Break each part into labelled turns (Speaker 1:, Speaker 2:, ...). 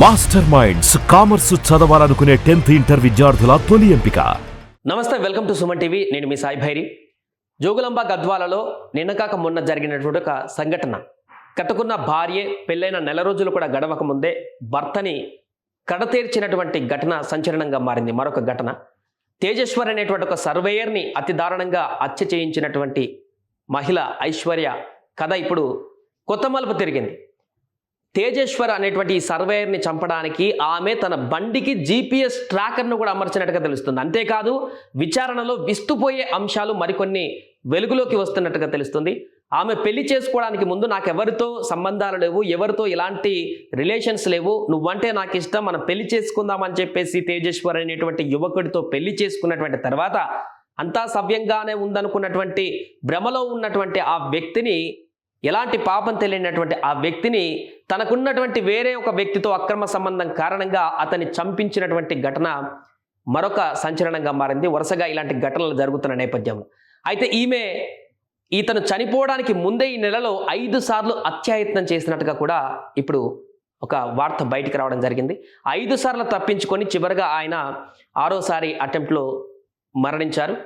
Speaker 1: Master minds commerce చదవాలనుకునే tenth inter విద్యార్థుల తొలి ఎంపిక.
Speaker 2: నమస్తే వెల్కమ్ టు సుమన్ టీవీ. నేను మీ సాయి భైరి. జోగులంబ గద్వాలలో నిన్న కాక మొన్న జరిగినటువంటి ఒక సంఘటన. కట్టుకున్న భార్య పెళ్ళైన నెల రోజులు కూడా గడవక ముందే భర్తని కడతీర్చినటువంటి ఘటన సంచలనంగా మారింది. మరొక ఘటన. తేజేశ్వర్ అనేటువంటి ఒక సర్వేయర్ని అతి దారుణంగా హత్య చేయించినటువంటి మహిళ ఐశ్వర్య కథ ఇప్పుడు కొత్త మలుపు తిరిగింది. తేజేశ్వర్ అనేటువంటి ఈ సర్వేయర్ని చంపడానికి ఆమె తన బండికి జీపీఎస్ ట్రాకర్ను కూడా అమర్చినట్టుగా తెలుస్తుంది. అంతేకాదు విచారణలో విస్తుపోయే అంశాలు మరికొన్ని వెలుగులోకి వస్తున్నట్టుగా తెలుస్తుంది. ఆమె పెళ్ళి చేసుకోవడానికి ముందు నాకు ఎవరితో సంబంధాలు లేవు ఎవరితో ఇలాంటి రిలేషన్స్ లేవు నువ్వంటే నాకు ఇష్టం మనం పెళ్ళి చేసుకుందామని చెప్పేసి తేజేశ్వర్ అనేటువంటి యువకుడితో పెళ్ళి చేసుకున్నటువంటి తర్వాత అంతా సవ్యంగానే ఉందనుకున్నటువంటి భ్రమలో ఉన్నటువంటి ఆ వ్యక్తిని ఎలాంటి పాపం తెలియనటువంటి ఆ వ్యక్తిని తనకున్నటువంటి వేరే ఒక వ్యక్తితో అక్రమ సంబంధం కారణంగా అతన్ని చంపించినటువంటి ఘటన మరొక సంచలనంగా మారింది. వరుసగా ఇలాంటి ఘటనలు జరుగుతున్న నేపథ్యంలో. అయితే ఈమె ఇతను చనిపోవడానికి ముందే ఈ నెలలో ఐదు సార్లు అత్యాయత్నం చేసినట్టుగా కూడా ఇప్పుడు ఒక వార్త బయటికి రావడం జరిగింది. ఐదు సార్లు తప్పించుకొని చివరిగా ఆయన ఆరోసారి అటెంప్ట్లో మరణించారు.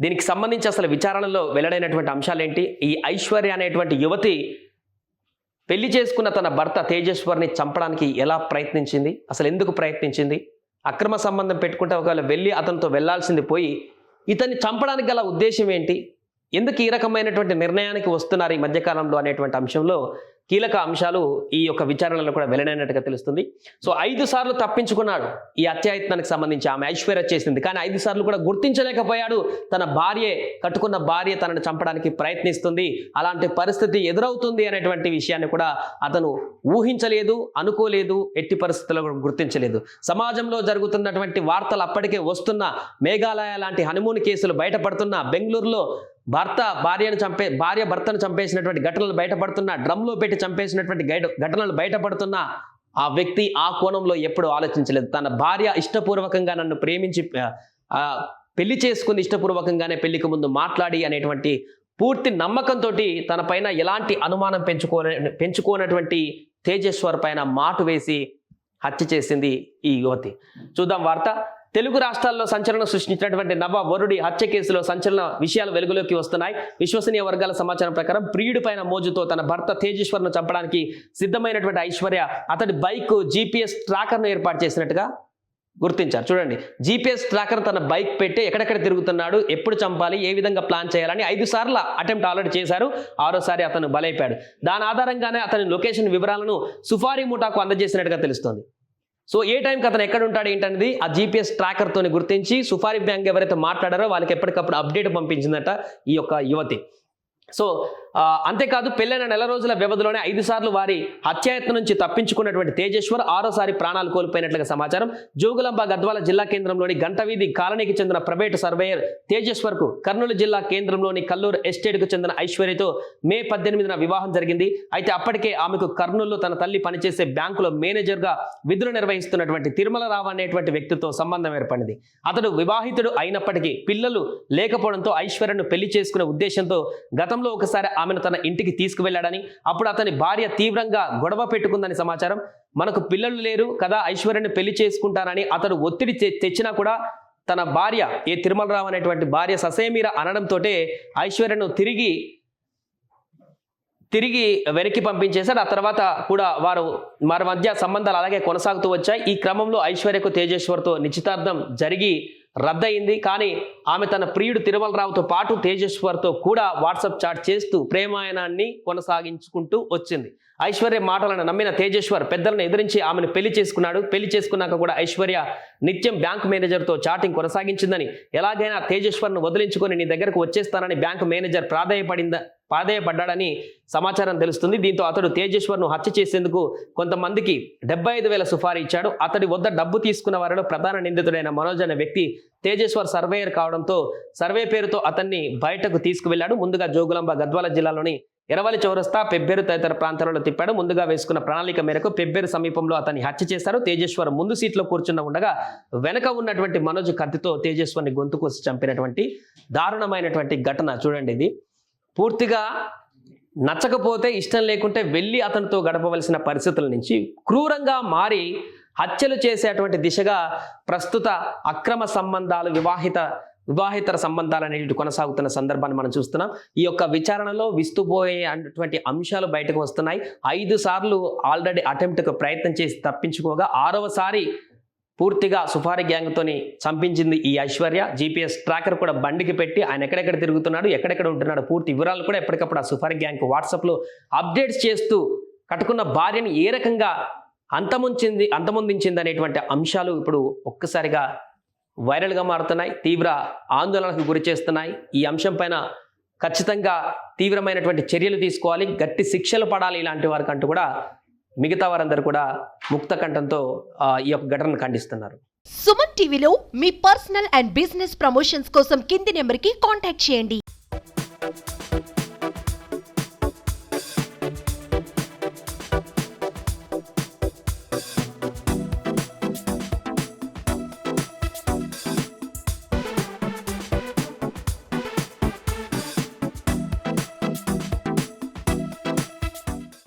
Speaker 2: దీనికి సంబంధించి అసలు విచారణలో వెల్లడైనటువంటి అంశాలేంటి? ఈ ఐశ్వర్య అనేటువంటి యువతి పెళ్ళి చేసుకున్న తన భర్త తేజేశ్వర్ని చంపడానికి ఎలా ప్రయత్నించింది? అసలు ఎందుకు ప్రయత్నించింది? అక్రమ సంబంధం పెట్టుకుంటే ఒకవేళ వెళ్ళి అతనితో వెళ్ళాల్సింది పోయి ఇతన్ని చంపడానికి గల ఉద్దేశం ఏంటి? ఎందుకు ఈ రకమైనటువంటి నిర్ణయానికి వస్తున్నారు ఈ మధ్యకాలంలో అనేటువంటి అంశంలో? కీలక అంశాలు ఈ యొక్క విచారణలో కూడా వెల్లడైనట్టుగా తెలుస్తుంది. సో ఐదు సార్లు తప్పించుకున్నాడు ఈ అత్యాయత్నానికి సంబంధించి ఆమె ఐశ్వర్య చేసింది. కానీ ఐదు సార్లు కూడా గుర్తించలేకపోయాడు. తన భార్యే కట్టుకున్న భార్య తనను చంపడానికి ప్రయత్నిస్తుంది. అలాంటి పరిస్థితి ఎదురవుతుంది అనేటువంటి విషయాన్ని కూడా అతను ఊహించలేదు అనుకోలేదు ఎట్టి పరిస్థితుల్లో కూడా గుర్తించలేదు. సమాజంలో జరుగుతున్నటువంటి వార్తలు అప్పటికే వస్తున్న మేఘాలయ లాంటి హనుమూన్ కేసులు బయటపడుతున్న బెంగళూరులో భర్త భార్యను చంపే భార్య భర్తను చంపేసినటువంటి ఘటనలు బయటపడుతున్న డ్రమ్లో పెట్టి చంపేసినటువంటి గైడ ఘటనలు బయటపడుతున్న ఆ వ్యక్తి ఆ కోణంలో ఎప్పుడు ఆలోచించలేదు. తన భార్య ఇష్టపూర్వకంగా నన్ను ప్రేమించి పెళ్ళి చేసుకుని ఇష్టపూర్వకంగానే పెళ్ళికి ముందు మాట్లాడి అనేటువంటి పూర్తి నమ్మకంతో తన పైన ఎలాంటి అనుమానం పెంచుకోనే పెంచుకోనటువంటి తేజేశ్వర్ పైన మాటు వేసి హత్య చేసింది ఈ యువతి. చూద్దాం వార్త. తెలుగు రాష్ట్రాల్లో సంచలనం సృష్టించినటువంటి నవ వరుడి హత్య కేసులో సంచలన విషయాలు వెలుగులోకి వస్తున్నాయి. విశ్వసనీయ వర్గాల సమాచారం ప్రకారం ప్రియుడి పైన మోజుతో తన భర్త తేజేశ్వర్ను చంపడానికి సిద్ధమైనటువంటి ఐశ్వర్య అతడి బైక్ జీపీఎస్ ట్రాకర్ను ఏర్పాటు చేసినట్టుగా గుర్తించారు. చూడండి జీపీఎస్ ట్రాకర్ తన బైక్ పెట్టి ఎక్కడెక్కడ తిరుగుతున్నాడు ఎప్పుడు చంపాలి ఏ విధంగా ప్లాన్ చేయాలని ఐదు సార్లు అటెంప్ట్ ఆల్రెడీ చేశారు. ఆరోసారి అతను బలైపాడు దాని ఆధారంగానే అతని లొకేషన్ వివరాలను సుఫారీ ముఠాకు అందజేసినట్టుగా తెలుస్తోంది. సో ఏ టైంకి అతను ఎక్కడ ఉంటాడు ఏంటనేది ఆ జీపీఎస్ ట్రాకర్తో గుర్తించి సుఫారీ బ్యాంక్ ఎవరైతే మాట్లాడారో వాళ్ళకి ఎప్పటికప్పుడు అప్డేట్ పంపించిందట ఈ యొక్క యువతి. సో అంతేకాదు పెళ్ళైన నెల రోజుల వ్యవధిలోనే ఐదు సార్లు వారి హత్యాయత్నం నుంచి తప్పించుకున్నటువంటి తేజేశ్వర్ ఆరోసారి ప్రాణాలు కోల్పోయినట్లుగా సమాచారం. జోగులంబ గద్వాల జిల్లా కేంద్రంలోని గంటవీధి కాలనీకి చెందిన ప్రైవేటు సర్వేయర్ తేజేశ్వర్కు కర్నూలు జిల్లా కేంద్రంలోని కల్లూరు ఎస్టేట్కు చెందిన ఐశ్వర్యతో మే పద్దెనిమిదిన వివాహం జరిగింది. అయితే అప్పటికే ఆమెకు కర్నూలులో తన తల్లి పనిచేసే బ్యాంకులో మేనేజర్గా విధులు నిర్వహిస్తున్నటువంటి తిరుమలరావు అనేటువంటి వ్యక్తితో సంబంధం ఏర్పడింది. అతడు వివాహితుడు అయినప్పటికీ పిల్లలు లేకపోవడంతో ఐశ్వర్యను పెళ్ళి చేసుకునే ఉద్దేశంతో గతంలో ఒకసారి ఆమెను తన ఇంటికి తీసుకువెళ్ళాడని అప్పుడు అతని భార్య తీవ్రంగా గొడవ పెట్టుకుందని సమాచారం. మనకు పిల్లలు లేరు కదా ఐశ్వర్యను పెళ్ళి చేసుకుంటానని అతడు ఒత్తిడి తె- తెచ్చినా కూడా తన భార్య ఏ తిరుమలరావు అనేటువంటి భార్య ససేమీర అనడంతో ఐశ్వర్యను తిరిగి తిరిగి వెనక్కి పంపించేశాడు. ఆ తర్వాత కూడా వారు వారి మధ్య సంబంధాలు అలాగే కొనసాగుతూ వచ్చాయి. ఈ క్రమంలో ఐశ్వర్యకు తేజేశ్వర్తో నిశ్చితార్థం జరిగి రద్దయింది. కానీ ఆమె తన ప్రియుడు తిరుమలరావుతో పాటు తేజేశ్వర్తో కూడా వాట్సాప్ చాట్ చేస్తూ ప్రేమాయణాన్ని కొనసాగించుకుంటూ వచ్చింది. ఐశ్వర్య మాటలను నమ్మిన తేజేశ్వర్ పెద్దలను ఎదిరించి ఆమెను పెళ్ళి చేసుకున్నాడు. పెళ్ళి చేసుకున్నాక కూడా ఐశ్వర్య నిత్యం బ్యాంక్ మేనేజర్తో చాటింగ్ కొనసాగించిందని ఎలాగైనా తేజేశ్వర్ను వదిలించుకొని నీ దగ్గరకు వచ్చేస్తానని బ్యాంక్ మేనేజర్ ప్రాధాయపడింద పాదేయపడ్డాడని సమాచారం తెలుస్తుంది. దీంతో అతడు తేజేశ్వర్ను హత్య చేసేందుకు కొంతమందికి డెబ్బై ఐదు వేల సుఫారీ ఇచ్చాడు. అతడి వద్ద డబ్బు తీసుకున్న వారిలో ప్రధాన నిందితుడైన మనోజ్ అనే వ్యక్తి తేజేశ్వర్ సర్వేయర్ కావడంతో సర్వే పేరుతో అతన్ని బయటకు తీసుకువెళ్ళాడు ముందుగా జోగులాంబ గద్వాల జిల్లాలోని ఎరవలి చౌరస్తా పెబ్బేరు తదితర ప్రాంతాలలో తిప్పాడు. ముందుగా వేసుకున్న ప్రణాళిక మేరకు పెబ్బేరు సమీపంలో అతన్ని హత్య చేశారు. తేజేశ్వర్ ముందు సీట్లో కూర్చున్న ఉండగా వెనక ఉన్నటువంటి మనోజ్ కత్తితో తేజేశ్వర్ని గొంతు కోసి చంపినటువంటి దారుణమైనటువంటి ఘటన. చూడండి ఇది. పూర్తిగా నచ్చకపోతే ఇష్టం లేకుంటే వెళ్ళి అతనితో గడపవలసిన పరిస్థితుల నుంచి క్రూరంగా మారి హత్యలు చేసేటువంటి దిశగా ప్రస్తుత అక్రమ సంబంధాలు వివాహిత వివాహితర సంబంధాలు అనేవి కొనసాగుతున్న సందర్భాన్ని మనం చూస్తున్నాం. ఈ యొక్క విచారణలో విస్తుపోయే అటువంటి అంశాలు బయటకు వస్తున్నాయి. ఐదు సార్లు ఆల్రెడీ అటెంప్ట్కు ప్రయత్నం చేసి తప్పించుకోగా ఆరవసారి పూర్తిగా సుఫారీ గ్యాంగ్తోని చంపించింది ఈ ఐశ్వర్య. జీపీఎస్ ట్రాకర్ కూడా బండికి పెట్టి ఆయన ఎక్కడెక్కడ తిరుగుతున్నాడు ఎక్కడెక్కడ ఉంటున్నాడు పూర్తి వివరాలు కూడా ఎప్పటికప్పుడు ఆ సుఫారీ గ్యాంగ్ వాట్సాప్లో అప్డేట్స్ చేస్తూ కట్టుకున్న భార్యని ఏ రకంగా అంతముంచింది అంతమొందించింది అనేటువంటి అంశాలు ఇప్పుడు ఒక్కసారిగా వైరల్గా మారుతున్నాయి తీవ్ర ఆందోళనకు గురి చేస్తున్నాయి. ఈ అంశం పైన ఖచ్చితంగా తీవ్రమైనటువంటి చర్యలు తీసుకోవాలి గట్టి శిక్షలు పడాలి ఇలాంటి వారికి అంటూ కూడా మిగతా వారందరూ కూడా ముక్త కంఠంతో ఈ యొక్క ఘటనను ఖండిస్తున్నారు.
Speaker 3: సుమన్ టీవీలో మీ పర్సనల్ అండ్ బిజినెస్ ప్రమోషన్స్ కోసం కింది నెంబర్కి కాంటాక్ట్ చేయండి.